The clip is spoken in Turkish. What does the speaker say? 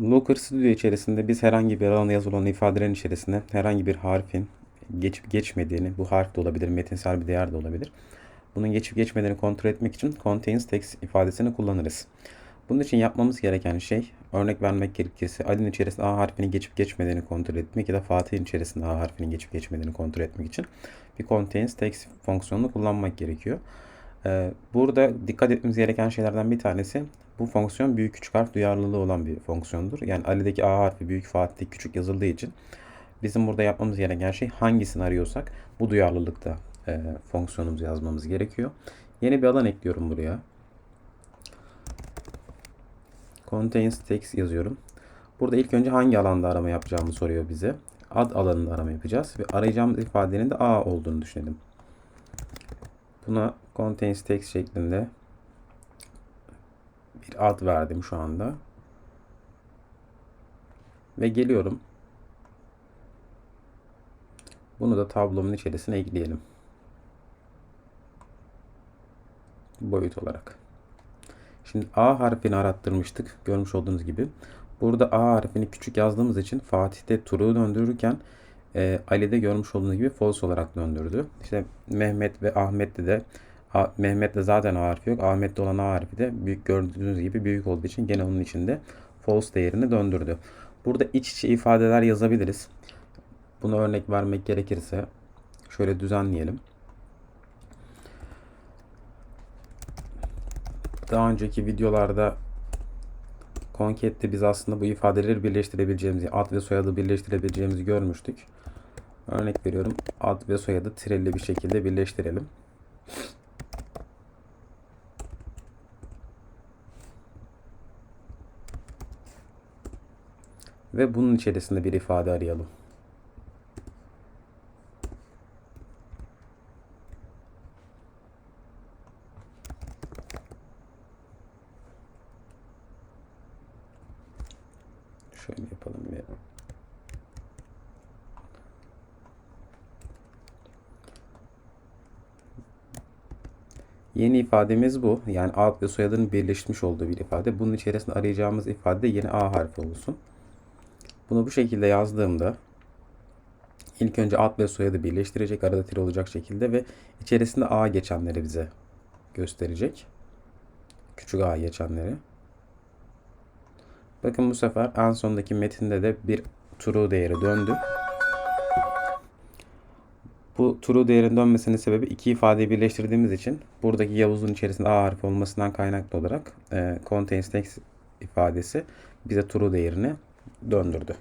Looker Studio içerisinde biz herhangi bir alana yazılı olan ifadelerin içerisinde herhangi bir harfin geçip geçmediğini, bu harf de olabilir, metinsel bir değer de olabilir. Bunun geçip geçmediğini kontrol etmek için contains text ifadesini kullanırız. Bunun için yapmamız gereken şey, örnek vermek gerekirse Ali'nin içerisinde A harfinin geçip geçmediğini kontrol etmek ya da Fatih'in içerisinde A harfinin geçip geçmediğini kontrol etmek için bir contains text fonksiyonunu kullanmak gerekiyor. Ee, Burada dikkat etmemiz gereken şeylerden bir tanesi bu fonksiyon büyük küçük harf duyarlılığı olan bir fonksiyondur. Yani Ali'deki A harfi büyük Fatih'teki küçük yazıldığı için bizim burada yapmamız gereken şey hangisini arıyorsak bu duyarlılıkta e, fonksiyonumuzu yazmamız gerekiyor. Yeni bir alan ekliyorum buraya. Contains text yazıyorum. Burada ilk önce hangi alanda arama yapacağımı soruyor bize. Ad alanında arama yapacağız ve arayacağımız ifadenin de A olduğunu düşünelim. Buna contains text şeklinde ad verdim şu anda. Ve geliyorum. Bunu da tablomun içerisine ekleyelim. Boyut olarak. Şimdi A harfini arattırmıştık. Görmüş olduğunuz gibi. Burada A harfini küçük yazdığımız için Fatih'te true'u döndürürken e, Ali'de görmüş olduğunuz gibi false olarak döndürdü. İşte Mehmet ve Ahmet'te de Mehmet'te zaten A harfi yok. Ahmet'te olan A harfi de büyük gördüğünüz gibi büyük olduğu için gene onun içinde false değerini döndürdü. Burada iç içe ifadeler yazabiliriz. Buna örnek vermek gerekirse şöyle düzenleyelim. Daha önceki videolarda Concat'te biz aslında bu ifadeleri birleştirebileceğimizi, ad ve soyadı birleştirebileceğimizi görmüştük. Örnek veriyorum. Ad ve soyadı tireli bir şekilde birleştirelim. Ve bunun içerisinde bir ifade arayalım. Şöyle yapalım bir. Yeni ifademiz bu. Yani ad ve soyadın birleşmiş olduğu bir ifade. Bunun içerisinde arayacağımız ifade yeni A harfi olsun. Bunu bu şekilde yazdığımda ilk önce ad ve soyadı birleştirecek arada tire olacak şekilde ve içerisinde A geçenleri bize gösterecek. Küçük A geçenleri. Bakın bu sefer en sondaki metinde de bir true değeri döndü. Bu true değerin dönmesinin sebebi iki ifadeyi birleştirdiğimiz için buradaki Yavuz'un içerisinde A harfi olmasından kaynaklı olarak e, contains text ifadesi bize true değerini döndürdü.